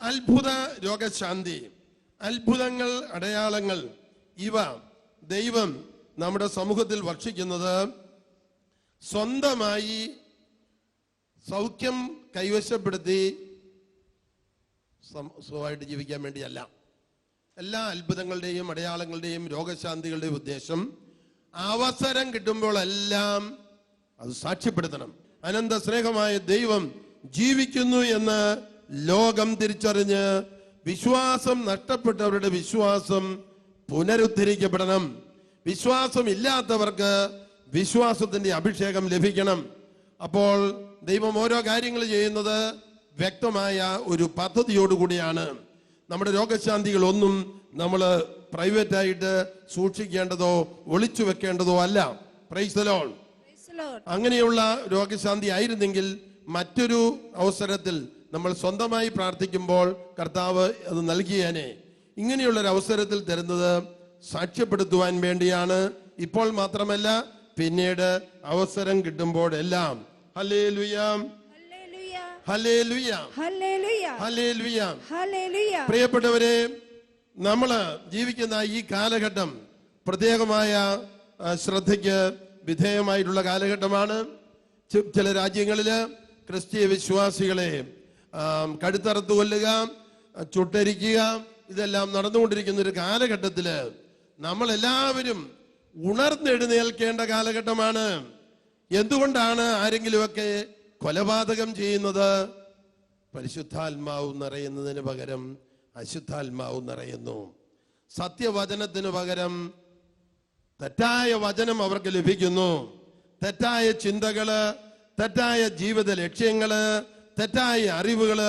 അത്ഭുത രോഗശാന്തി അത്ഭുതങ്ങൾ അടയാളങ്ങൾ ഇവ ദൈവം നമ്മുടെ സമൂഹത്തിൽ വർഷിക്കുന്നത് സ്വന്തമായി സൗഖ്യം കൈവശപ്പെടുത്തി സുഖമായിട്ട് ജീവിക്കാൻ വേണ്ടിയല്ല. എല്ലാ അത്ഭുതങ്ങളുടെയും അടയാളങ്ങളുടെയും രോഗശാന്തികളുടെയും ഉദ്ദേശം അവസരം കിട്ടുമ്പോഴെല്ലാം അത് സാക്ഷ്യപ്പെടുത്തണം. അനന്ത സ്നേഹമായ ദൈവം ജീവിക്കുന്നു എന്ന് ലോകം തിരിച്ചറിഞ്ഞ് വിശ്വാസം നഷ്ടപ്പെട്ടവരുടെ വിശ്വാസം പുനരുദ്ധരിക്കപ്പെടണം. വിശ്വാസം ഇല്ലാത്തവർക്ക് വിശ്വാസത്തിന്റെ അഭിഷേകം ലഭിക്കണം. അപ്പോൾ ദൈവം ഓരോ കാര്യങ്ങൾ ചെയ്യുന്നത് വ്യക്തമായ ഒരു പദ്ധതിയോടുകൂടിയാണ് നമ്മുടെ രോഗശാന്തികൾ ഒന്നും നമ്മൾ പ്രൈവറ്റായിട്ട് സൂക്ഷിക്കേണ്ടതോ ഒളിച്ചു വെക്കേണ്ടതോ അല്ല. Lord. അങ്ങനെയുള്ള രോഗശാന്തി ആയിരുന്നെങ്കിൽ മറ്റൊരു അവസരത്തിൽ നമ്മൾ സ്വന്തമായി പ്രാർത്ഥിക്കുമ്പോൾ കർത്താവ് അത് നൽകിയേനെ. ഇങ്ങനെയുള്ള ഒരു അവസരത്തിൽ തരുന്നത് സാക്ഷ്യപ്പെടുത്തുവാൻ വേണ്ടിയാണ്. ഇപ്പോൾ മാത്രമല്ല പിന്നീട് അവസരം കിട്ടുമ്പോഴെല്ലാം. ഹലേ ലുയാം പ്രിയപ്പെട്ടവരെ നമ്മൾ ജീവിക്കുന്ന ഈ കാലഘട്ടം പ്രത്യേകമായ ശ്രദ്ധയ്ക്ക് വിധേയമായിട്ടുള്ള കാലഘട്ടമാണ്. ചില രാജ്യങ്ങളിൽ ക്രിസ്തീയ വിശ്വാസികളെ കഴുത്തറുത്ത് കൊല്ലുക ചുട്ടരിക്കുക ഇതെല്ലാം നടന്നുകൊണ്ടിരിക്കുന്ന ഒരു കാലഘട്ടത്തിൽ നമ്മളെല്ലാവരും ഉണർന്നെഴുന്നേൽക്കേണ്ട കാലഘട്ടമാണ്. എന്തുകൊണ്ടാണ് ആരെങ്കിലുമൊക്കെ കൊലപാതകം ചെയ്യുന്നത്? പരിശുദ്ധാത്മാവ് നിറയുന്നതിന് പകരം അശുദ്ധാത്മാവ് നിറയുന്നു. സത്യവചനത്തിന് പകരം തെറ്റായ വചനം അവർക്ക് ലഭിക്കുന്നു. തെറ്റായ ചിന്തകൾ തെറ്റായ ജീവിത ലക്ഷ്യങ്ങൾ തെറ്റായ അറിവുകൾ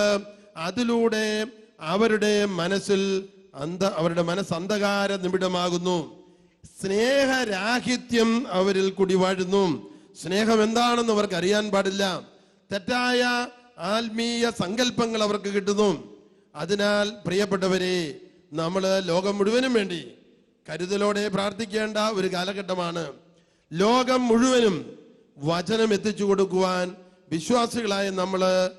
അതിലൂടെ അവരുടെ മനസ്സിൽ അന്ധ അവരുടെ മനസ്സ് അന്ധകാര നിമിടമാകുന്നു സ്നേഹരാഹിത്യം അവരിൽ കുടിവാഴുന്നു. സ്നേഹം എന്താണെന്ന് അവർക്ക് അറിയാൻ പാടില്ല. തെറ്റായ ആത്മീയ സങ്കല്പങ്ങൾ അവർക്ക് കിട്ടുന്നു. അതിനാൽ പ്രിയപ്പെട്ടവരെ നമ്മൾ ലോകം മുഴുവനും വേണ്ടി കരുതലോടെ പ്രാർത്ഥിക്കേണ്ട ഒരു കാലഘട്ടമാണ്. ലോകം മുഴുവനും വചനം എത്തിച്ചു കൊടുക്കുവാൻ വിശ്വാസികളായ നമ്മൾ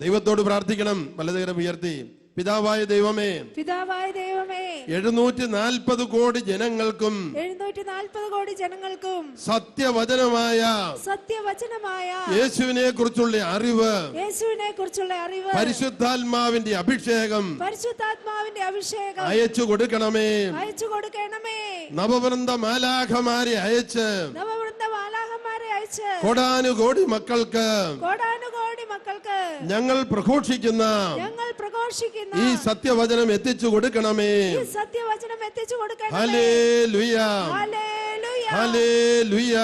ദൈവത്തോട് പ്രാർത്ഥിക്കണം. വലതുകരം ഉയർത്തി. പിതാവായ ദൈവമേ പിതാവായ ദൈവമേ എഴുന്നൂറ്റി നാൽപ്പത് കോടി ജനങ്ങൾക്കും എഴുന്നൂറ്റി നാൽപ്പത് കോടി ജനങ്ങൾക്കും സത്യവചനമായ സത്യവചനമായ യേശുവിനെ കുറിച്ചുള്ള അറിവ് യേശുവിനെ കുറിച്ചുള്ള അറിവ് പരിശുദ്ധാത്മാവിന്റെ അഭിഷേകം പരിശുദ്ധാത്മാവിന്റെ അഭിഷേകം അയച്ചു കൊടുക്കണമേ. അയച്ചു കൊടുക്കണമേ. നവവൃന്ദ മാലാഖമാരെ അയച്ച് നവവൃന്ദ മാലാഹന്മാരെ അയച്ച് കോടാനുകോടി മക്കൾക്ക് കോടാനുകോടി മക്കൾക്ക് ഞങ്ങൾ പ്രഘോഷിക്കുന്ന ഞങ്ങൾ പ്രഘോഷിക്കുന്ന ഈ സത്യവചനം എത്തിച്ചു കൊടുക്കണമേ. സത്യവചനം എത്തിച്ചു കൊടുക്കണമേ. ഹല്ലേലൂയ. ഹല്ലേലൂയ.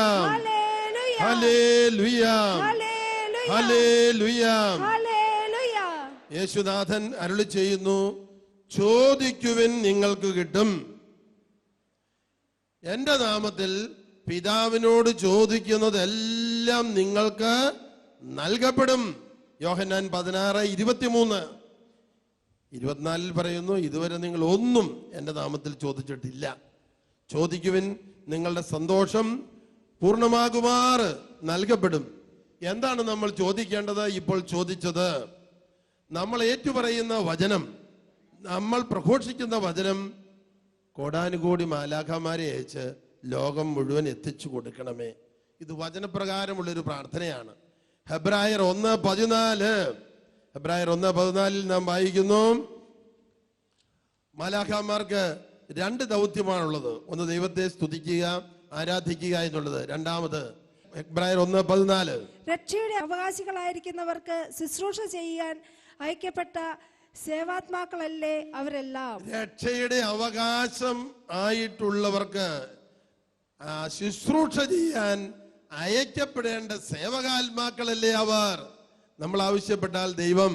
ഹല്ലേലൂയ. ഹല്ലേലൂയ. യേശുനാഥൻ അരുളി ചെയ്യുന്നു ചോദിക്കുവിൻ നിങ്ങൾക്ക് കിട്ടും. എന്റെ നാമത്തിൽ പിതാവിനോട് ചോദിക്കുന്നതെല്ലാം നിങ്ങൾക്ക് നൽകപ്പെടും. യോഹന്നാൻ പതിനാറ് ഇരുപത്തിമൂന്ന്. ഇരുപത്തിനാലിൽ പറയുന്നു ഇതുവരെ നിങ്ങൾ ഒന്നും എന്റെ നാമത്തിൽ ചോദിച്ചിട്ടില്ല. ചോദിക്കുവിൻ നിങ്ങളുടെ സന്തോഷം പൂർണമാകുമാർ നൽകപ്പെടും. എന്താണ് നമ്മൾ ചോദിക്കേണ്ടത്? ഇപ്പോൾ ചോദിച്ചത് നമ്മൾ ഏറ്റുപറയുന്ന വചനം നമ്മൾ പ്രഘോഷിക്കുന്ന വചനം കോടാനുകോടി മാലാഖമാരെ അയച്ച് ലോകം മുഴുവൻ എത്തിച്ചു കൊടുക്കണമേ. ഇത് വചനപ്രകാരമുള്ളൊരു പ്രാർത്ഥനയാണ്. ഹെബ്രായർ ഒന്ന് പതിനാല് ഹെബ്രായർ ഒന്ന് പതിനാലിൽ നാം വായിക്കുന്നു. മാലാഖമാർക്ക് രണ്ട് ദൗത്യമാണുള്ളത്. ഒന്ന് ദൈവത്തെ സ്തുതിക്കുക ആരാധിക്കുക എന്നുള്ളത്. രണ്ടാമത് എബ്രായർ ഒന്ന് പതിനാല്. രക്ഷയുടെ അവകാശികളായിരിക്കുന്നവർക്ക് ശുശ്രൂഷ ചെയ്യാൻ അയക്കപ്പെട്ട സേവാത്മാക്കളല്ലേ അവരെല്ലാം? രക്ഷയുടെ അവകാശം ആയിട്ടുള്ളവർക്ക് ശുശ്രൂഷ ചെയ്യാൻ അയക്കപ്പെടേണ്ട സേവകാത്മാക്കളല്ലേ അവർ? നമ്മൾ ആവശ്യപ്പെട്ടാൽ ദൈവം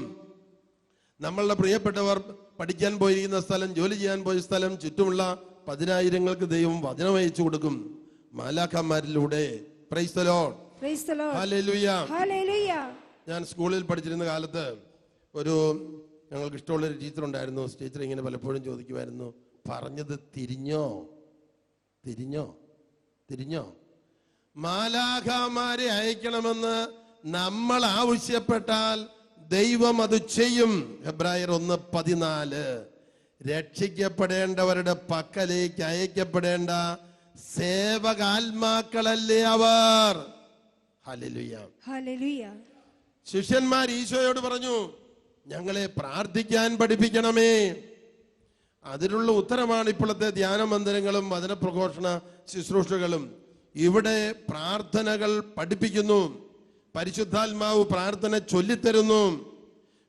നമ്മളുടെ പ്രിയപ്പെട്ടവർ പഠിക്കാൻ പോയിരിക്കുന്ന സ്ഥലം ജോലി ചെയ്യാൻ പോയ സ്ഥലം ചുറ്റുമുള്ള പതിനായിരങ്ങൾക്ക് ദൈവം വചനം അയച്ചു കൊടുക്കും. Hallelujah. ഞാൻ സ്കൂളിൽ പഠിച്ചിരുന്ന കാലത്ത് ഒരു ഞങ്ങൾക്ക് ഇഷ്ടമുള്ള ഒരു ടീച്ചർ ഉണ്ടായിരുന്നു. ടീച്ചർ ഇങ്ങനെ പലപ്പോഴും ചോദിക്കുമായിരുന്നു പറഞ്ഞത് തിരിഞ്ഞോ? തിരിഞ്ഞോ? തിരിഞ്ഞോ? മാലാഖമാരെ അയക്കണമെന്ന് നമ്മൾ ആവശ്യപ്പെട്ടാൽ ദൈവം അത് ചെയ്യും. ഫെബ്രുവരി ഒന്ന് പതിനാല്. രക്ഷിക്കപ്പെടേണ്ടവരുടെ പക്കലേക്ക് അയക്കപ്പെടേണ്ട സേവകാത്മാക്കളല്ലേ അവർ. ശിഷ്യന്മാർ ഈശോയോട് പറഞ്ഞു ഞങ്ങളെ പ്രാർത്ഥിക്കാൻ പഠിപ്പിക്കണമേ. അതിനുള്ള ഉത്തരമാണ് ഇപ്പോഴത്തെ ധ്യാന മന്ദിരങ്ങളും വചനപ്രഘോഷണ ശുശ്രൂഷകളും. ഇവിടെ പ്രാർത്ഥനകൾ പഠിപ്പിക്കുന്നു. പരിശുദ്ധാത്മാവ് പ്രാർത്ഥന ചൊല്ലിത്തരുന്നു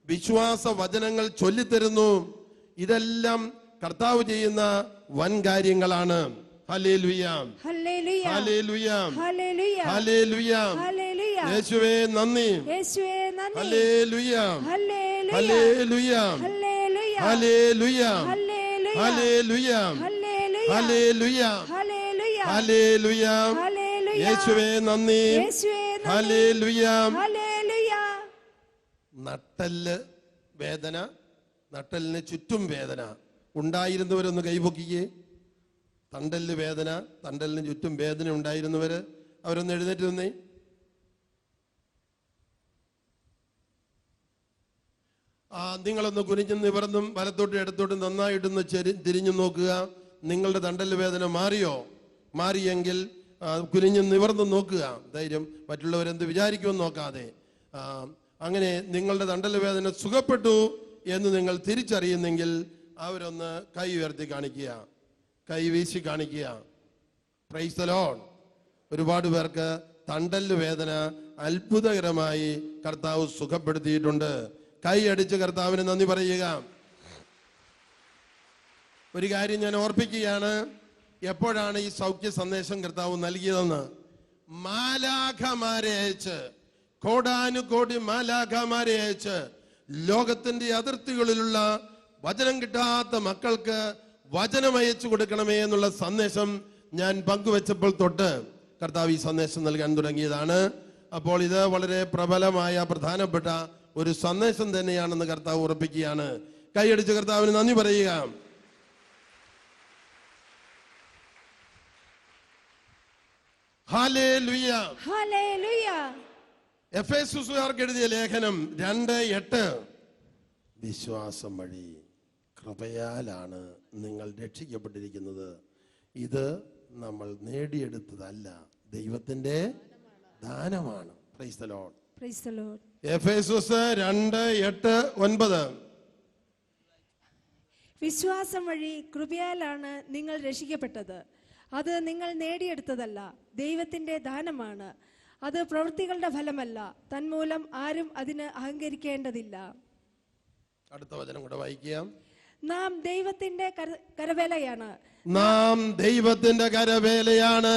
വിശ്വാസ വചനങ്ങൾ ചൊല്ലിത്തരുന്നു ഇതെല്ലാം കർത്താവ് ചെയ്യുന്ന വൻ കാര്യങ്ങളാണ് യേശുവേ നന്ദി യേശുവേ നന്ദി നട്ടൽ വേദന നട്ടലിന് ചുറ്റും വേദന. ഉണ്ടായിരുന്നവരൊന്ന് കൈപൊക്കിയേ തണ്ടൽ വേദന തണ്ടലിന് ചുറ്റും വേദന ഉണ്ടായിരുന്നവര് അവരൊന്ന് എഴുന്നേറ്റ് നിന്നേ. ആ നിങ്ങളൊന്ന് കുനിഞ്ഞും നിവർന്നും വലത്തോട്ടും ഇടത്തോട്ടും നന്നായിട്ടൊന്ന് ചെരി തിരിഞ്ഞു നോക്കുക. നിങ്ങളുടെ തണ്ടൽ വേദന മാറിയോ? മാറിയെങ്കിൽ കുനിഞ്ഞും നിവർന്ന് നോക്കുക. ധൈര്യം മറ്റുള്ളവരെന്ത് വിചാരിക്കുമെന്ന് നോക്കാതെ. അങ്ങനെ നിങ്ങളുടെ തണ്ടല വേദന സുഖപ്പെട്ടു എന്ന് നിങ്ങൾ തിരിച്ചറിയുന്നെങ്കിൽ അവരൊന്ന് കൈ ഉയർത്തി കാണിക്കുക. കൈ വീശി കാണിക്കുക. പ്രൈസ് ദ ലോർഡ് ഒരുപാട് പേർക്ക് തണ്ടൽ വേദന അത്ഭുതകരമായി കർത്താവ് സുഖപ്പെടുത്തിയിട്ടുണ്ട്. കൈ അടിച്ച് കർത്താവിന് നന്ദി പറയുക. ഒരു കാര്യം ഞാൻ ഓർപ്പിക്കുകയാണ്. എപ്പോഴാണ് ഈ സൗഖ്യ സന്ദേശം കർത്താവ് നൽകിയതെന്ന്? മാലാഖമാരെ അയച്ച് കോടാനുകോടി മാലാഖമാരെ അയച്ച് ലോകത്തിന്റെ അതിർത്തികളിലുള്ള വചനം കിട്ടാത്ത മക്കൾക്ക് വചനം അയച്ചു കൊടുക്കണമേ എന്നുള്ള സന്ദേശം ഞാൻ പങ്കുവെച്ചപ്പോൾ തൊട്ട് കർത്താവ് ഈ സന്ദേശം നൽകാൻ തുടങ്ങിയതാണ്. അപ്പോൾ ഇത് വളരെ പ്രബലമായ പ്രധാനപ്പെട്ട ഒരു സന്ദേശം തന്നെയാണെന്ന് കർത്താവ് ഉറപ്പിക്കുകയാണ്. കൈയടിച്ച് കർത്താവിന് നന്ദി പറയുക. ഹാലേലുയ്യ ഹല്ലേലൂയ എഫ് എസുകാർക്ക് എഴുതിയ ലേഖനം രണ്ട് എട്ട്. വിശ്വാസം വഴി കൃപയാലാണ് നിങ്ങൾ രക്ഷിക്കപ്പെട്ടിരിക്കുന്നത്. ഇത് നമ്മൾ നേടിയെടുത്തതല്ല ദൈവത്തിന്റെ ദാനമാണ്. രണ്ട് എട്ട് ഒൻപത്. വിശ്വാസം വഴി കൃപയാലാണ് നിങ്ങൾ രക്ഷിക്കപ്പെട്ടത്. അത് നിങ്ങൾ നേടിയെടുത്തതല്ല ദൈവത്തിന്റെ ദാനമാണ്. അത് പ്രവൃത്തികളുടെ ഫലമല്ല. തന്മൂലം ആരും അതിന് അഹങ്കരിക്കേണ്ടതില്ല. അടുത്ത വചനം കൂടെ വായിക്കാം. നാം ദൈവത്തിന്റെ കരവേലയാണ്. നാം ദൈവത്തിന്റെ കരവേലയാണ്.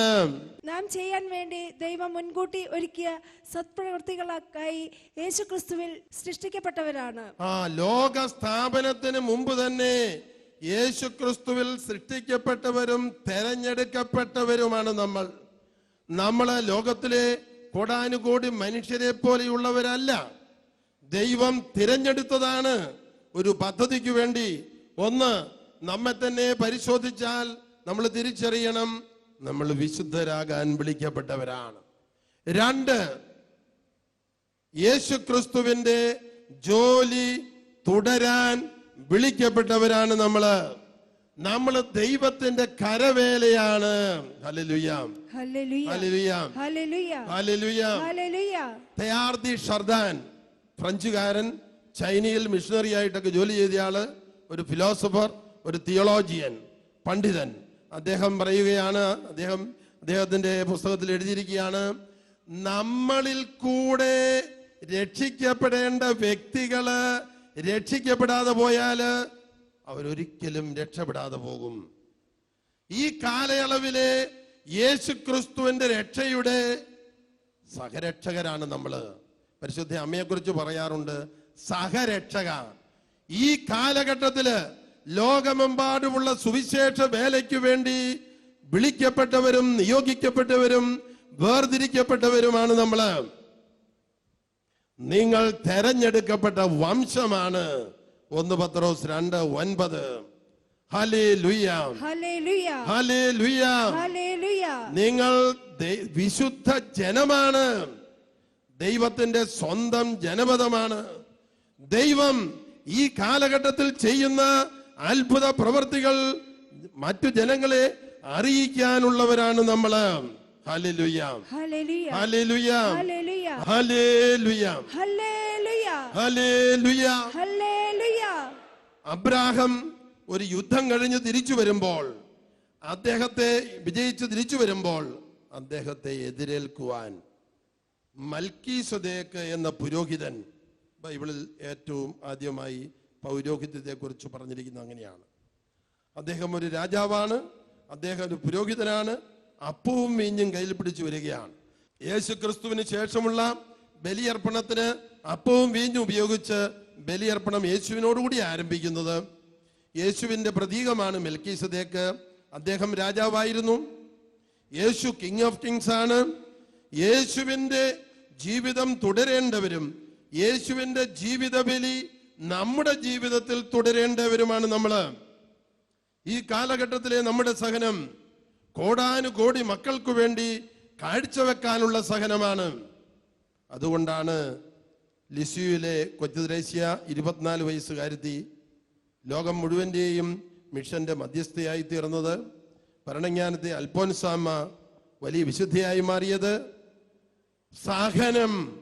നാം ചെയ്യാൻ വേണ്ടി ദൈവം മുൻകൂട്ടി ഒരുക്കിയ സത്പ്രവൃത്തികളായി യേശുക്രിസ്തുവിൽ സൃഷ്ടിക്കപ്പെട്ടവരാണ്. ആ ലോക സ്ഥാപനത്തിന് മുമ്പ് തന്നെ യേശു ക്രിസ്തുവിൽ സൃഷ്ടിക്കപ്പെട്ടവരും തെരഞ്ഞെടുക്കപ്പെട്ടവരുമാണ് നമ്മൾ. നമ്മൾ ലോകത്തിലെ കോടാനുകോടി മനുഷ്യരെ പോലെയുള്ളവരല്ല ദൈവം തിരഞ്ഞെടുത്തതാണ് ഒരു പദ്ധതിക്ക് വേണ്ടി. ഒന്ന് നമ്മെ തന്നെ പരിശോധിച്ചാൽ നമ്മൾ തിരിച്ചറിയണം നമ്മൾ വിശുദ്ധരാകാൻ വിളിക്കപ്പെട്ടവരാണ്. രണ്ട് യേശു ക്രിസ്തുവിന്റെ ജോലി തുടരാൻ വിളിക്കപ്പെട്ടവരാണ് നമ്മൾ. നമ്മൾ ദൈവത്തിന്റെ കരവേലയാണ്. തെയാർദി ഷർദാൻ ഫ്രഞ്ചുകാരൻ ചൈനയിൽ മിഷണറി ആയിട്ടൊക്കെ ജോലി ചെയ്തയാൾ ഒരു ഫിലോസഫർ ഒരു തിയോളോജിയൻ പണ്ഡിതൻ. അദ്ദേഹം പറയുകയാണ് അദ്ദേഹം അദ്ദേഹത്തിന്റെ പുസ്തകത്തിൽ എഴുതിയിരിക്കുകയാണ് നമ്മളിൽ കൂടെ രക്ഷിക്കപ്പെടേണ്ട വ്യക്തികൾ രക്ഷിക്കപ്പെടാതെ പോയാൽ അവരൊരിക്കലും രക്ഷപ്പെടാതെ പോകും. ഈ കാലയളവിലെ യേശു ക്രിസ്തുവിന്റെ രക്ഷയുടെ സഹരക്ഷകരാണ് നമ്മൾ. പരിശുദ്ധ അമ്മയെ കുറിച്ച് പറയാറുണ്ട് സഹരക്ഷക. ഈ കാലഘട്ടത്തിൽ ലോകമെമ്പാടുമുള്ള സുവിശേഷ വേലയ്ക്ക് വേണ്ടി വിളിക്കപ്പെട്ടവരും നിയോഗിക്കപ്പെട്ടവരും വേർതിരിക്കപ്പെട്ടവരുമാണ് നമ്മൾ. നിങ്ങൾ തെരഞ്ഞെടുക്കപ്പെട്ട വംശമാണ്. ഒന്ന് പത്രോസ് രണ്ട് ഒൻപത്. നിങ്ങൾ വിശുദ്ധ ജനമാണ്. ദൈവത്തിന്റെ സ്വന്തം ജനപദമാണ്. ദൈവം ഈ കാലഘട്ടത്തിൽ ചെയ്യുന്ന അത്ഭുത പ്രവൃത്തികൾ മറ്റു ജനങ്ങളെ അറിയിക്കാനുള്ളവരാണ് നമ്മൾ. Hallelujah Hallelujah. Hallelujah. Hallelujah. Hallelujah. Hallelujah. Hallelujah. Hallelujah. Abraham ഒരു യുദ്ധം കഴിഞ്ഞ് തിരിച്ചു വരുമ്പോൾ അദ്ദേഹത്തെ വിജയിച്ച് തിരിച്ചു വരുമ്പോൾ അദ്ദേഹത്തെ എതിരേൽക്കുവാൻ മൽക്കി സ്വദേക്ക് എന്ന പുരോഹിതൻ ബൈബിളിൽ ഏറ്റവും ആദ്യമായി പൗരോഹിത്യത്തെക്കുറിച്ച് പറഞ്ഞിരിക്കുന്നത് അങ്ങനെയാണ് അദ്ദേഹം ഒരു രാജാവാണ് അദ്ദേഹം ഒരു പുരോഹിതനാണ് അപ്പവും മീഞ്ഞും കയ്യിൽ പിടിച്ചു വരികയാണ്. യേശു ക്രിസ്തുവിന് ശേഷമുള്ള ബലിയർപ്പണത്തിന് അപ്പവും വീഞ്ഞും ഉപയോഗിച്ച് ബലിയർപ്പണം യേശുവിനോടുകൂടി ആരംഭിക്കുന്നത്. യേശുവിന്റെ പ്രതീകമാണ് മെൽക്കീസദേക്ക്. അദ്ദേഹം രാജാവായിരുന്നു. യേശു കിങ് ഓഫ് കിങ്സ് ആണ്. യേശുവിന്റെ ജീവിതം തുടരേണ്ടവരും യേശുവിന്റെ ജീവിത ബലി നമ്മുടെ ജീവിതത്തിൽ തുടരേണ്ടവരുമാണ് നമ്മൾ ഈ കാലഘട്ടത്തിലെ നമ്മുടെ സഹനം കോടാനുകോടി മക്കൾക്കു വേണ്ടി കാഴ്ചവെക്കാനുള്ള സഹനമാണ്. അതുകൊണ്ടാണ് ലിസ്യുവിലെ കൊച്ചുദ്രേശ്യ ഇരുപത്തിനാല് വയസ്സുകാരുത്തി ലോകം മുഴുവന്റെയും മിഷന്റെ മധ്യസ്ഥയായി തീർന്നത്. ഭരണജ്ഞാനത്തെ അൽഫോൻസാമ്മ വലിയ വിശുദ്ധിയായി മാറിയത്. സഹനം.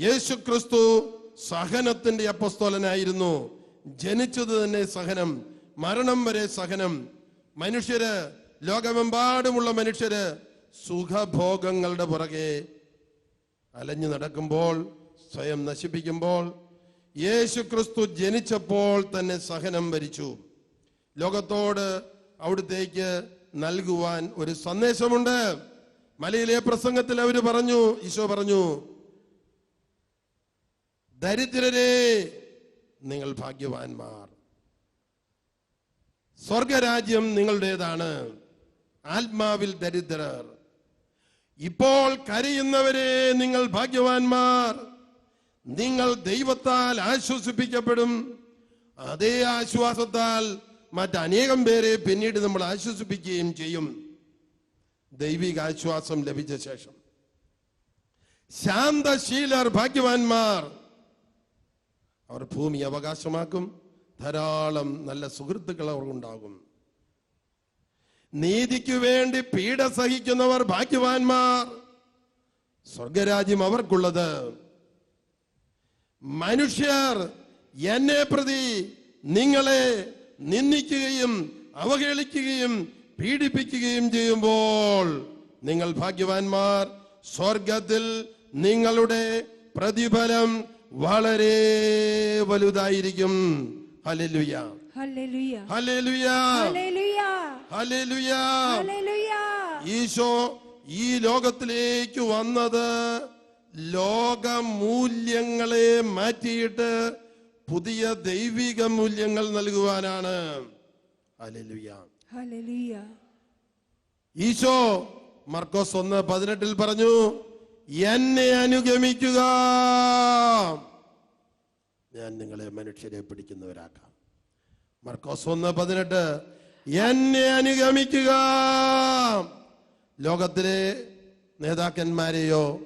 യേശു ക്രിസ്തു സഹനത്തിന്റെ അപ്പസ്തോലനായിരുന്നു. ജനിച്ചത് തന്നെ സഹനം. മരണം വരെ സഹനം. മനുഷ്യര് ലോകമെമ്പാടുമുള്ള മനുഷ്യര് സുഖഭോഗങ്ങളുടെ പുറകെ അലഞ്ഞു നടക്കുമ്പോൾ സ്വയം നശിപ്പിക്കുമ്പോൾ യേശു ക്രിസ്തു ജനിച്ചപ്പോൾ തന്നെ സഹനം ഭരിച്ചു ലോകത്തോട് അവിടുത്തേക്ക് നൽകുവാൻ ഒരു സന്ദേശമുണ്ട്. മലയിലെ പ്രസംഗത്തിൽ അവർ പറഞ്ഞു ഈശോ പറഞ്ഞു ദരിദ്രരെ നിങ്ങൾ ഭാഗ്യവാന്മാർ. സ്വർഗരാജ്യം നിങ്ങളുടേതാണ്. ആത്മാവിൽ ദരിദ്രർ. ഇപ്പോൾ കരയുന്നവരെ നിങ്ങൾ ഭാഗ്യവാന്മാർ. നിങ്ങൾ ദൈവത്താൽ ആശ്വസിപ്പിക്കപ്പെടും. അതേ ആശ്വാസത്താൽ മറ്റനേകം പേരെ പിന്നീട് നമ്മൾ ആശ്വസിപ്പിക്കുകയും ചെയ്യും. ദൈവിക ആശ്വാസം ലഭിച്ച ശേഷം. ശാന്തശീലർ ഭാഗ്യവാന്മാർ. അവർ ഭൂമി അവകാശമാക്കും. ധാരാളം നല്ല സുഹൃത്തുക്കൾ അവർക്കുണ്ടാകും നീതിക്ക് വേണ്ടി പീഡ സഹിക്കുന്നവർ ഭാഗ്യവാന്മാർ. സ്വർഗരാജ്യം അവർക്കുള്ളത്. മനുഷ്യർ എന്നെ പ്രതി നിങ്ങളെ നിന്ദിക്കുകയും അവഹേളിക്കുകയും പീഡിപ്പിക്കുകയും ചെയ്യുമ്പോൾ നിങ്ങൾ ഭാഗ്യവാന്മാർ. സ്വർഗത്തിൽ നിങ്ങളുടെ പ്രതിഫലം വളരെ വലുതായിരിക്കും. ഹലലുയ ഹലലുയ ഹലലുയ ഈശോ ഈ ലോകത്തിലേക്ക് വന്നത് ലോക മൂല്യങ്ങളെ മാറ്റിയിട്ട് പുതിയ ദൈവിക മൂല്യങ്ങൾ നൽകുവാനാണ്. ഈശോ മർക്കോസ് ഒന്ന് പതിനെട്ടിൽ പറഞ്ഞു എന്നെ അനുഗമിക്കുക. ഞാൻ നിങ്ങളെ മനുഷ്യരെ പിടിക്കുന്നവരാക്കാം. മർക്കോസ് ഒന്ന് പതിനെട്ട് എന്നെ അനുഗമിക്കുക. ലോകത്തിലെ നേതാക്കന്മാരെയോ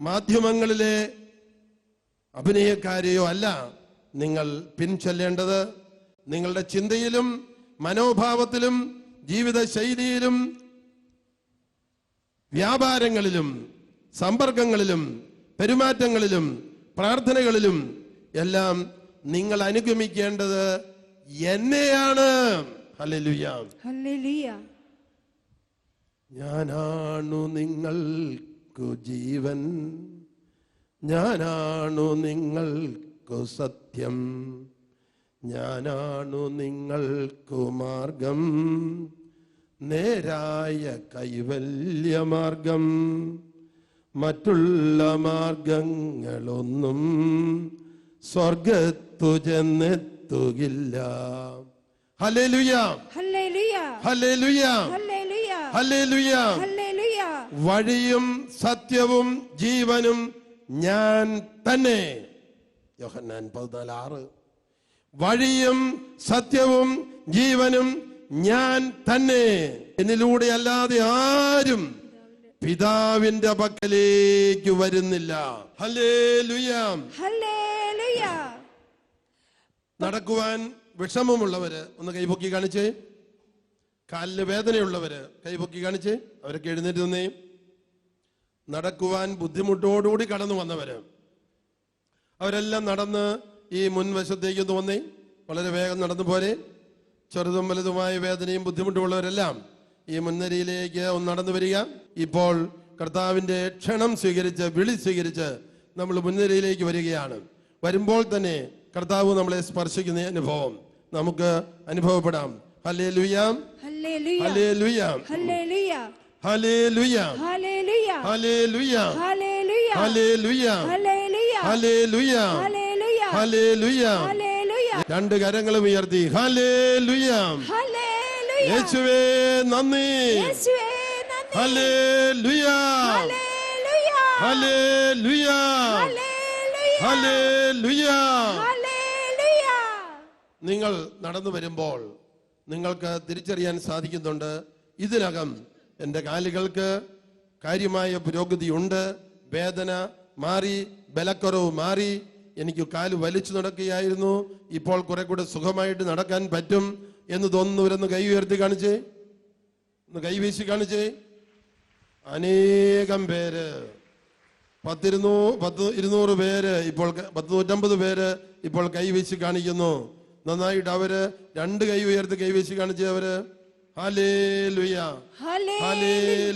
മാധ്യമങ്ങളിലെ അഭിനയക്കാരെയോ അല്ല നിങ്ങൾ പിൻചൊല്ലേണ്ടത്. നിങ്ങളുടെ ചിന്തയിലും മനോഭാവത്തിലും ജീവിത ശൈലിയിലും വ്യാപാരങ്ങളിലും സമ്പർക്കങ്ങളിലും പെരുമാറ്റങ്ങളിലും പ്രാർത്ഥനകളിലും എല്ലാം നിങ്ങൾ അനുഗമിക്കേണ്ടത് എന്നെയാണ്. ഞാനാണു നിങ്ങൾക്കു ജീവൻ. ഞാനാണു നിങ്ങൾക്കു സത്യം. ഞാനാണു നിങ്ങൾക്കു മാർഗം. നേരായ കൈവല്യമാർഗം. മറ്റുള്ള മാർഗങ്ങളൊന്നും സ്വർഗത്തു ചെന്നെത്തുകില്ല ഹല്ലേലൂയ. വഴിയും സത്യവും ജീവനും ഞാൻ തന്നെ. യോഹന്നാൻ പതിനാല് ആറ് വഴിയും സത്യവും ജീവനും ഞാൻ തന്നെ. എന്നിലൂടെ അല്ലാതെ ആരും പിതാവിന്റെ പക്കലേക്ക് വരുന്നില്ല. ഹലേ ലുയാം ഹലേ ഹല്ലേലൂയ. നടക്കുവാൻ വിഷമമുള്ളവര് ഒന്ന് കൈപൊക്കി കാണിച്ചേ. കാലിന് വേദനയുള്ളവര് കൈപൊക്കി കാണിച്ചേ. അവരൊക്കെ എഴുന്നേറ്റ് തന്നെ നടക്കുവാൻ ബുദ്ധിമുട്ടോടുകൂടി കടന്നു വന്നവര്. അവരെല്ലാം നടന്ന് ഈ മുൻവശത്തേക്ക് ഒന്ന് വന്നേ. വളരെ വേഗം നടന്നു പോരെ. ചെറുതും വലുതുമായ വേദനയും ബുദ്ധിമുട്ടുമുള്ളവരെല്ലാം ഈ മുൻനിരയിലേക്ക് ഒന്ന് നടന്നു വരിക. ഇപ്പോൾ കർത്താവിന്റെ ക്ഷണം സ്വീകരിച്ച് വിളി സ്വീകരിച്ച് നമ്മൾ മുൻനിരയിലേക്ക് വരികയാണ്. വരുമ്പോൾ തന്നെ കർത്താവ് നമ്മളെ സ്പർശിക്കുന്ന അനുഭവം നമുക്ക് അനുഭവപ്പെടാം ഹലേ ലുയാം ഹലേ ലുയാം ഹലേ ലുയാം ഹലേ ലുയാം ഹലേ ലുയാം ഹലേ ലുയാം ഹലേ ലുയാം രണ്ട് കരങ്ങളും ഉയർത്തി ഹലേ ലുയാം യേശുവേ നന്ദി ഹലേ ലുയാം ഹലേ ലുയാം ഹലേ ലുയാം നിങ്ങൾ നടന്നു വരുമ്പോൾ നിങ്ങൾക്ക് തിരിച്ചറിയാൻ സാധിക്കുന്നുണ്ട്. ഇതിനകം എന്റെ കാലുകൾക്ക് കാര്യമായ പുരോഗതിയുണ്ട്. വേദന മാറി ബലക്കുറവ് മാറി. എനിക്ക് കാൽ വലിച്ചു നടക്കുകയായിരുന്നു. ഇപ്പോൾ കുറെ കൂടെ സുഖമായിട്ട് നടക്കാൻ പറ്റും. എന്ന് തോന്നുന്നവരൊന്ന് കൈ ഉയർത്തി കാണിച്ചേ. ഒന്ന് കൈവീശി കാണിച്ചേ. അനേകം പേര്. പത്തിരുന്നൂ പത്ത് ഇരുന്നൂറ് പേര് ഇപ്പോൾ പത്ത് നൂറ്റമ്പത് പേര് ഇപ്പോൾ കൈവീശി കാണിക്കുന്നു. നന്നായിട്ട് അവർ രണ്ട് കൈ ഉയർത്തി കൈവീശി കാണിച്ച് അവർ ഹലേ ലുയ ഹലേ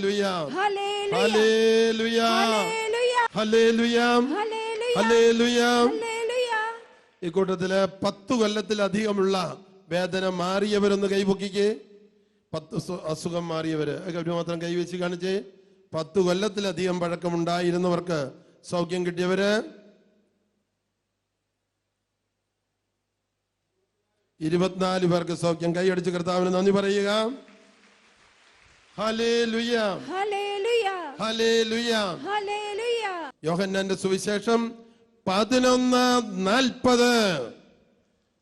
ലുയ ഹല്ലേലൂയ ഹലേ ലുയ ഹല്ലേലൂയ ഹലേ ലുയാം ഹല്ലേലൂയ ഹലേ ലുയാം ഹല്ലേലൂയ ഈ കൂട്ടത്തിൽ പത്ത് കൊല്ലത്തിലധികമുള്ള വേദന മാറിയവരൊന്ന് കൈപൊക്കിക്ക് പത്ത് അസുഖം മാറിയവര് മാത്രം കൈവച്ച് കാണിച്ചേ പത്ത് കൊല്ലത്തിലധികം പഴക്കമുണ്ടായിരുന്നവർക്ക് സൗഖ്യം കിട്ടിയവര് ഇരുപത്തിനാല് പേർക്ക് സൗഖ്യം. കൈയടിച്ച് കർത്താവിന് നന്ദി പറയുക. യോഹന്നാന്റെ സുവിശേഷം പതിനൊന്ന് നാൽപ്പത്.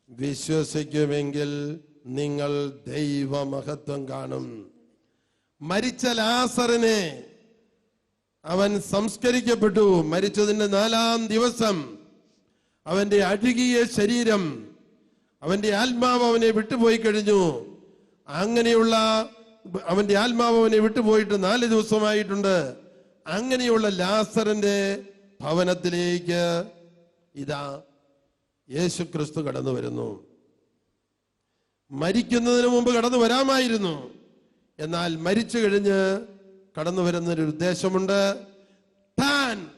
വിശ്വസിക്കുമെങ്കിൽ നിങ്ങൾ ദൈവമഹത്വം കാണും. മരിച്ച ലാസറിനെ അവൻ സംസ്കരിക്കപ്പെട്ടു. മരിച്ചതിന്റെ നാലാം ദിവസം അവന്റെ അഴുകിയ ശരീരം അവന്റെ ആത്മാവ് അവനെ വിട്ടുപോയി കഴിഞ്ഞു. അങ്ങനെയുള്ള അവന്റെ ആത്മാവ് അവനെ വിട്ടുപോയിട്ട് നാല് ദിവസമായിട്ടുണ്ട്. അങ്ങനെയുള്ള ലാസറിന്റെ ഭവനത്തിലേക്ക് ഇതാ യേശു ക്രിസ്തു കടന്നു വരുന്നു. മരിക്കുന്നതിന് മുമ്പ് കടന്നു വരാമായിരുന്നു. എന്നാൽ മരിച്ചു കഴിഞ്ഞ് കടന്നു വരുന്നൊരു ഉദ്ദേശമുണ്ട്. താൻ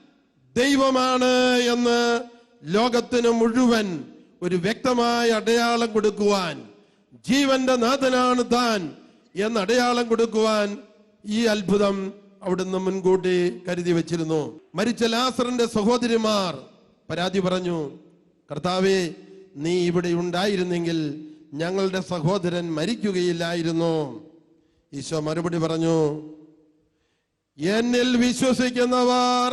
ദൈവമാണ് എന്ന് ലോകത്തിന് മുഴുവൻ ഒരു വ്യക്തമായ അടയാളം കൊടുക്കുവാൻ ജീവന്റെ നാഥനാണ് താൻ എന്ന് അടയാളം കൊടുക്കുവാൻ ഈ അത്ഭുതം അവിടുന്ന് മുൻകൂട്ടി കരുതി വെച്ചിരുന്നു. മരിച്ച ലാസറിന്റെ സഹോദരിമാർ പരാതി പറഞ്ഞു കർത്താവെ നീ ഇവിടെ ഉണ്ടായിരുന്നെങ്കിൽ ഞങ്ങളുടെ സഹോദരൻ മരിക്കുകയില്ലായിരുന്നു. ഈശോ മറുപടി പറഞ്ഞു എന്നിൽ വിശ്വസിക്കുന്നവർ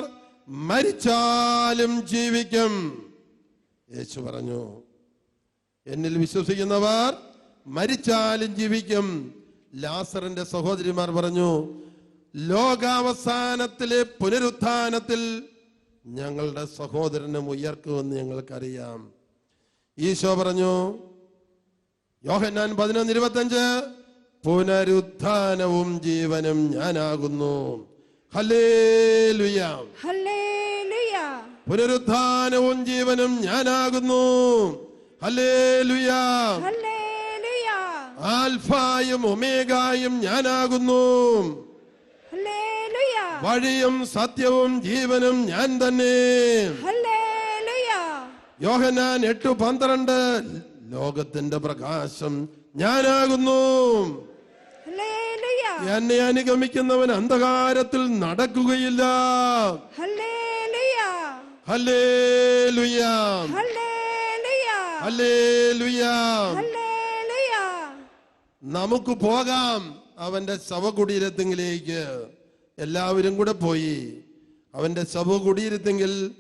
മരിച്ചാലും ജീവിക്കും. യേശു പറഞ്ഞു എന്നിൽ വിശ്വസിക്കുന്നവർ മരിച്ചാലും ജീവിക്കും. ലാസറിന്റെ സഹോദരിമാർ പറഞ്ഞു ലോകാവസാനത്തിലെ പുനരുത്ഥാനത്തിൽ ഞങ്ങളുടെ സഹോദരനും ഉയർക്കുമെന്ന് ഞങ്ങൾക്കറിയാം. ഈശോ പറഞ്ഞു യോഹന്നാൻ പതിനൊന്ന് ഇരുപത്തഞ്ച് പുനരുത്ഥാനവും ജീവനും ഞാനാകുന്നു. ഹല്ലേലൂയ. ഹല്ലേലൂയ. പുനരുത്ഥാനവും ജീവനും ഞാനാകുന്നു. ആൽഫായും ഒമേഗായും ഞാനാകുന്നു. വഴിയും സത്യവും ജീവനും ഞാൻ തന്നെ. യോഹനാൻ എട്ടു പന്ത്രണ്ട്. ലോകത്തിന്റെ പ്രകാശം ഞാനാകുന്നു. എന്നെ അനുഗമിക്കുന്നവൻ അന്ധകാരത്തിൽ നടക്കുകയില്ല. ഹല്ലേലുയാം ഹല്ലേലൂയ ഹല്ലേലുയാം ഹല്ലേലൂയ നമുക്ക് പോകാം അവന്റെ ശവകുടീരത്തിങ്കിലേക്ക്. എല്ലാവരും കൂടെ പോയി. അവന്റെ ശവകുടീരത്തിങ്കിൽ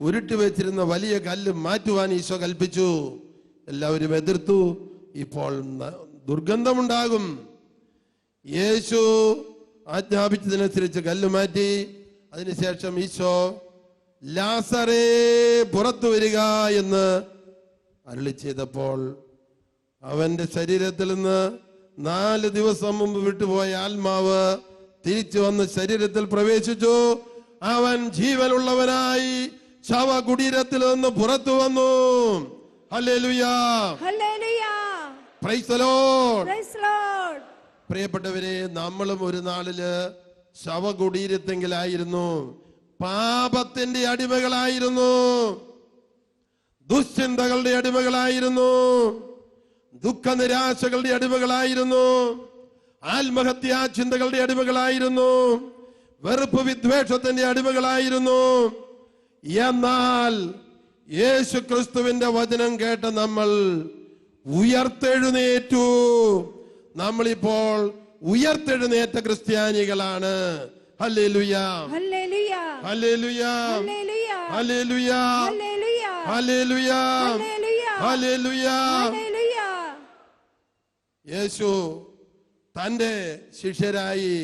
ഉരുട്ടി വെച്ചിരുന്ന വലിയ കല്ല് മാറ്റുവാൻ ഈശോ കൽപ്പിച്ചു. എല്ലാവരും എതിർത്തു. ഇപ്പോൾ ദുർഗന്ധമുണ്ടാകും. യേശു ആജ്ഞാപിച്ചതിനനുസരിച്ച് കല്ല് മാറ്റി. അതിനുശേഷം ഈശോ ലാസറേ പുറത്തു വരിക എന്ന് അരുളി ചെയ്തപ്പോൾ അവന്റെ ശരീരത്തിൽ നിന്ന് നാല് ദിവസം മുമ്പ് വിട്ടുപോയ ആത്മാവ് തിരിച്ചു വന്ന് ശരീരത്തിൽ പ്രവേശിച്ചു. അവൻ ജീവനുള്ളവനായി ശവകുടീരത്തിൽ നിന്ന് പുറത്തു വന്നു. പ്രിയപ്പെട്ടവരെ നമ്മളും ഒരു നാളിൽ ശവകുടീരത്തെങ്കിലായിരുന്നു. പാപത്തിന്റെ അടിമകളായിരുന്നു. ദുശ്ചിന്തകളുടെ അടിമകളായിരുന്നു. ദുഃഖനിരാശകളുടെ അടിമകളായിരുന്നു. ആത്മഹത്യാ ചിന്തകളുടെ അടിമകളായിരുന്നു. വെറുപ്പ് വിദ്വേഷത്തിന്റെ അടിമകളായിരുന്നു. എന്നാൽ യേശു ക്രിസ്തുവിന്റെ വചനം കേട്ട നമ്മൾ ഉയർത്തെഴുന്നേറ്റു. നമ്മളിപ്പോൾ ഉയർത്തെഴുന്നേറ്റ ക്രിസ്ത്യാനികളാണ്. യേശു തന്റെ ശിഷ്യരായി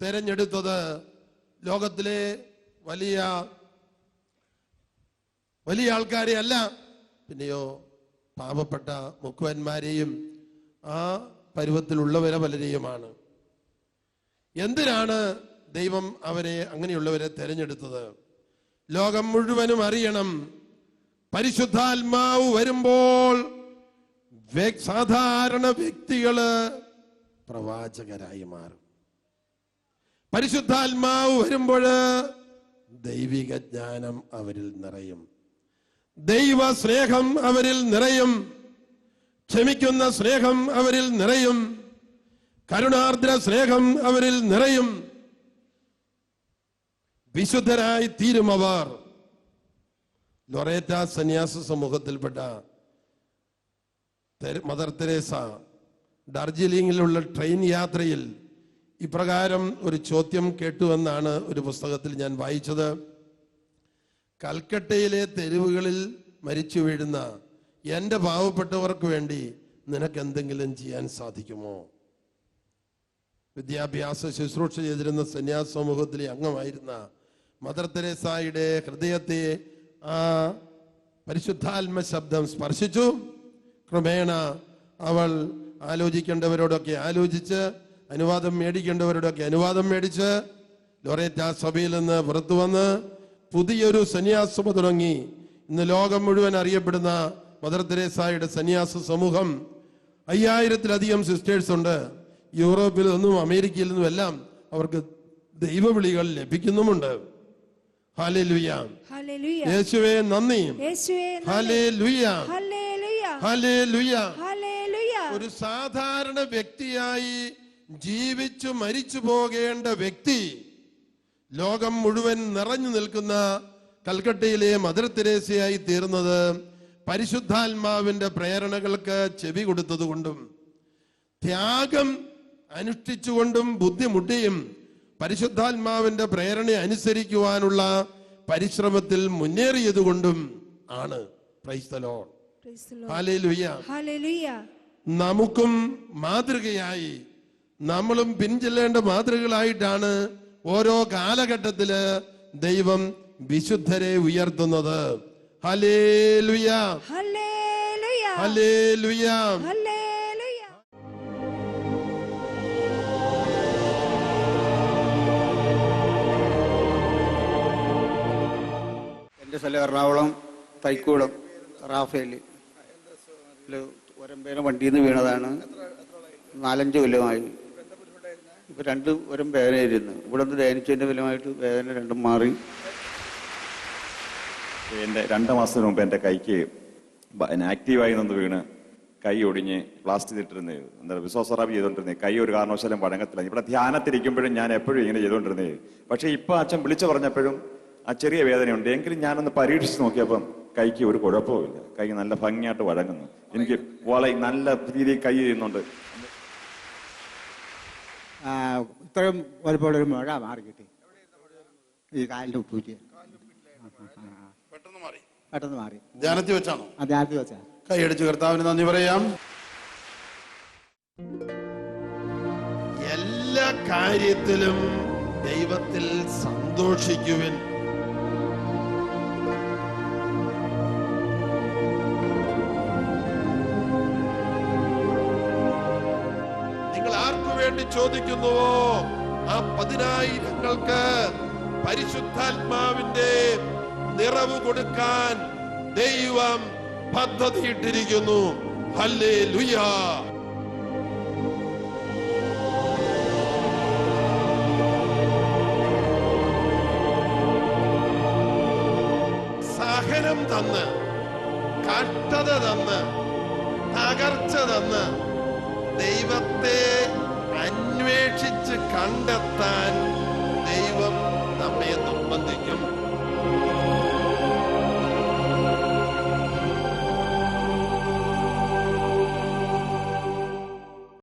തെരഞ്ഞെടുത്തത് ലോകത്തിലെ വലിയ വലിയ ആൾക്കാരെ അല്ല പിന്നെയോ പാവപ്പെട്ട മുക്കുവന്മാരെയും ആ പരുവത്തിലുള്ളവരെ പലരെയുമാണ് എന്തിനാണ് ദൈവം അവരെ അങ്ങനെയുള്ളവരെ തെരഞ്ഞെടുത്തത്. ലോകം മുഴുവനും അറിയണം. പരിശുദ്ധാത്മാവ് വരുമ്പോൾ സാധാരണ വ്യക്തികൾ പ്രവാചകരായി മാറും. പരിശുദ്ധാത്മാവ് വരുമ്പോൾ ദൈവിക ജ്ഞാനം അവരിൽ നിറയും. ദൈവ സ്നേഹം അവരിൽ നിറയും. ക്ഷമിക്കുന്ന സ്നേഹം അവരിൽ നിറയും. കരുണാർദ്ര സ്നേഹം അവരിൽ നിറയും. വിശുദ്ധരായി തീരും അവർ. ലൊറേറ്റ സന്യാസ സമൂഹത്തിൽപ്പെട്ട മദർ തെരേസ ഡാർജിലിംഗിലുള്ള ട്രെയിൻ യാത്രയിൽ ഇപ്രകാരം ഒരു ചോദ്യം കേട്ടുവെന്നാണ് ഒരു പുസ്തകത്തിൽ ഞാൻ വായിച്ചത്. കൽക്കട്ടയിലെ തെരുവുകളിൽ മരിച്ചു വീഴുന്ന എന്റെ പാവപ്പെട്ടവർക്ക് വേണ്ടി നിനക്ക് എന്തെങ്കിലും ചെയ്യാൻ സാധിക്കുമോ? വിദ്യാഭ്യാസ ശുശ്രൂഷ ചെയ്തിരുന്ന സന്യാസ സമൂഹത്തിലെ അംഗമായിരുന്ന മദർ തെരേസായുടെ ഹൃദയത്തെ ആ പരിശുദ്ധാത്മ ശബ്ദം സ്പർശിച്ചു. ക്രമേണ അവൾ ആലോചിക്കേണ്ടവരോടൊക്കെ ആലോചിച്ച് അനുവാദം മേടിക്കേണ്ടവരോടൊക്കെ അനുവാദം മേടിച്ച് ലൊറേറ്റ സഭയിൽ നിന്ന് പുറത്തു വന്ന് പുതിയൊരു സന്യാസമ തുടങ്ങി. ഇന്ന് ലോകം മുഴുവൻ അറിയപ്പെടുന്ന മദർ തെരേസായുടെ സന്യാസ സമൂഹം അയ്യായിരത്തിലധികം സിസ്റ്റേഴ്സ് ഉണ്ട്. യൂറോപ്പിൽ നിന്നും അമേരിക്കയിൽ നിന്നും എല്ലാം അവർക്ക് ദൈവവിളികൾ ലഭിക്കുന്നുമുണ്ട്. യേശുവേ നന്ദി. ഒരു സാധാരണ വ്യക്തിയായി ജീവിച്ചു മരിച്ചു പോകേണ്ട വ്യക്തി ലോകം മുഴുവൻ നിറഞ്ഞു നിൽക്കുന്ന കൽക്കട്ടയിലെ മദർ തെരേസയായി തീർന്നത് പരിശുദ്ധാത്മാവിന്റെ പ്രേരണകൾക്ക് ചെവി കൊടുത്തതുകൊണ്ടും ത്യാഗം അനുഷ്ഠിച്ചുകൊണ്ടും ബുദ്ധിമുട്ടിയും പരിശുദ്ധാത്മാവിന്റെ പ്രേരണ അനുസരിക്കുവാനുള്ള പരിശ്രമത്തിൽ മുന്നേറിയത് കൊണ്ടും ആണ്. നമുക്കും മാതൃകയായി നമ്മളും പിൻചെല്ലേണ്ട മാതൃകകളായിട്ടാണ് ഓരോ കാലഘട്ടത്തിൽ ദൈവം വിശുദ്ധരെ ഉയർത്തുന്നത്. ഹലേലുയ ഹലേ ഹലേലുയ എന്റെ സ്ഥലം എറണാകുളം തൈക്കൂടം റാഫേൽ ഒരമ്പേനെ വണ്ടിയിൽ നിന്ന് വീണതാണ്. നാലഞ്ച് കൊല്ലമായി. ഇപ്പൊ രണ്ട് ഒരം വേദനയായിരുന്നു. ഇവിടെ നിന്ന് ധ്യാനിച്ചതിന്റെ ഫലമായിട്ട് വേദന രണ്ടും മാറി. എന്റെ രണ്ട് മാസത്തിന് മുമ്പ് എന്റെ കൈക്ക് ആക്റ്റീവായി നിന്ന് വീണ് കൈ ഒടിഞ്ഞ് പ്ലാസ്റ്റിക് ഇട്ടിരുന്നേ എന്താ വിശ്വാസറാബ് ചെയ്തോണ്ടിരുന്നേ കൈ ഒരു കാരണവശാലും വഴങ്ങത്തില്ല. ഇവിടെ ധ്യാനത്തിരിക്കുമ്പോഴും ഞാൻ എപ്പോഴും ഇങ്ങനെ ചെയ്തോണ്ടിരുന്നേ പക്ഷേ ഇപ്പൊ അച്ഛൻ വിളിച്ചു പറഞ്ഞപ്പോഴും ആ ചെറിയ വേദനയുണ്ട്. എങ്കിലും ഞാനൊന്ന് പരീക്ഷിച്ച് നോക്കിയപ്പം കൈക്ക് ഒരു കുഴപ്പവുമില്ല. കൈ നല്ല ഭംഗിയായിട്ട് വഴങ്ങുന്നു. എനിക്ക് വളരെ നല്ല രീതിയിൽ കൈ ചെയ്യുന്നുണ്ട്. ആ, ഇത്രയും വലുപ്പമുള്ള ഒരു മുഴ മാറി കിട്ടി. ഈ കാലിന്റെ ഉപ്പൂറ്റി. പെട്ടെന്ന് മാറി. പെട്ടെന്ന് മാറി. ധ്യാനത്തിൽ വെച്ചാണോ? ആ ധ്യാനത്തിൽ വെച്ചാ. കൈയടിച്ച് കർത്താവിന് നന്ദി പറയാം. എല്ലാ കാര്യത്തിലും ദൈവത്തിൽ സന്തോഷിക്കുവിൻ. വേണ്ടി ചോദിക്കുന്നുവോ ആ പതിനായിരങ്ങൾക്ക് പരിശുദ്ധാത്മാവിന്റെ നിറവ് കൊടുക്കാൻ ദൈവം പദ്ധതിയിട്ടിരിക്കുന്നു. ഹല്ലേ ലുയാ സഹനം തന്ന് കട്ടത തന്ന് തകർച്ച തന്ന് ദൈവത്തെ അന്വേഷിച്ച് കണ്ടെത്താൻ ദൈവം നമ്മെ